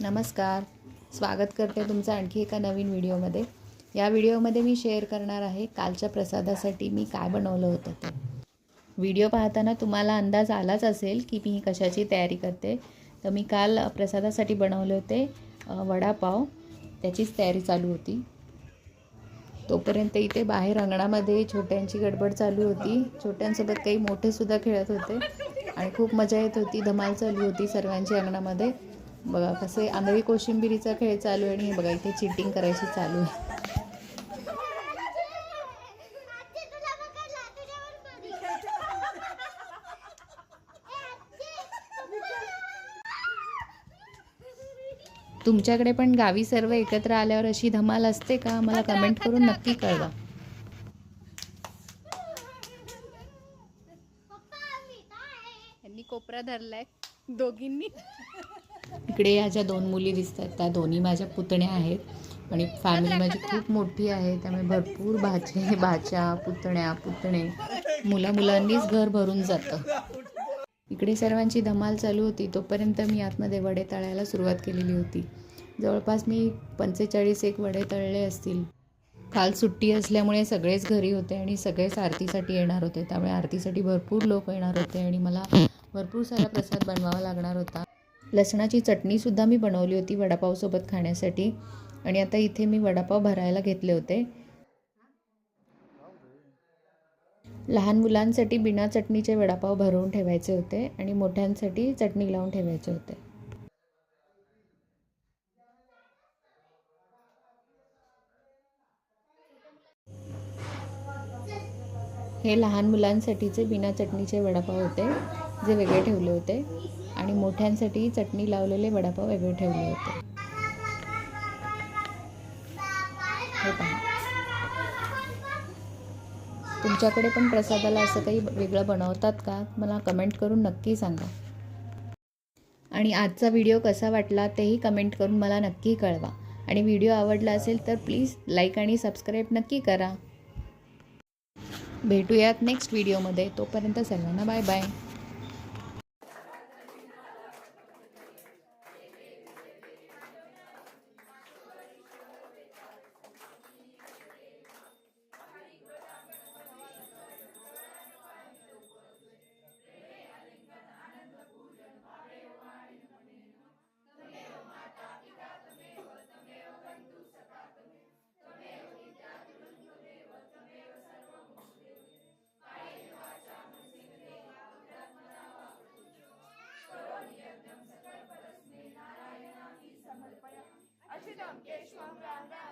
नमस्कार. स्वागत करते तुमचं आणखी एका नवीन व्हिडिओमध्ये. या व्हिडिओमध्ये मी शेअर करणार आहे कालच्या प्रसादासाठी मी काय बनवलं होतं ते. व्हिडिओ पाहताना तुम्हाला अंदाज आलाच असेल की मी कशाची तयारी करते. तर मी काल प्रसादासाठी बनवले होते वडापाव. त्याचीच तयारी चालू होती. तोपर्यंत इथे बाहेर अंगणामध्ये छोट्यांची गडबड चालू होती. छोट्यांसोबत काही मोठेसुद्धा खेळत होते. आणि खूप मजा येत होती धमाल चालू होती सर्वांची अंगणामध्ये. बघा कसे आंधळी कोशिंबिरीचा खेळ चालू आहे आणि बघा इथे चिटिंग करायची चालू आहे. तुमच्याकडे पण गावी सर्व एकत्र आल्यावर अशी धमाल असते का? मला कमेंट करून नक्की कळवा. यांनी कोपरा धरलाय दोघींनी. इकडे या ज्या दोन मुली दिसतात त्या दोन्ही माझ्या पुतण्या आहेत. आणि फॅमिली माझी खूप मोठी आहे त्यामुळे भरपूर भाचे भाच्या पुतण्या पुतणे. मुला मुलांनीच घर भरून जातं. इकडे सर्वांची धमाल चालू होती तोपर्यंत मी आतमध्ये वडे तळायला सुरुवात केलेली होती. जवळपास मी पंचेचाळीस एक वडे तळले असतील. काल सुट्टी असल्यामुळे सगळेच घरी होते आणि सगळेच आरतीसाठी येणार होते. त्यामुळे आरतीसाठी भरपूर लोक येणार होते आणि मला भरपूर सारा प्रसाद बनवावा लागणार होता. लसणाची चटणीसुद्धा मी बनवली होती वडापावसोबत खाण्यासाठी. आणि आता इथे मी वडापाव भरायला घेतले होते. लहान मुलांसाठी बिना चटणीचे वडापाव भरवून ठेवायचे होते आणि मोठ्यांसाठी चटणी लावून ठेवायचे होते. हे लहान मुलांसाठीचे बिना चटणीचे वडापाव होते जे वेगळे ठेवले होते. आणि मोठ्यांसाठी चटणी लावलेले वडापाव वेगळे ठेवले होते. हे पहा. तुमच्याकडे पण प्रसादाला असं काही वेगळं बनवतात का? मला कमेंट करून नक्की सांगा. आणि आजचा व्हिडिओ कसा वाटला तेही कमेंट करून मला नक्की कळवा. आणि व्हिडिओ आवडला असेल तर प्लीज लाईक आणि सबस्क्राईब नक्की करा. भेटूयात नेक्स्ट व्हिडिओमध्ये तोपर्यंत सर्वांना bye bye Lankesh Ram Ram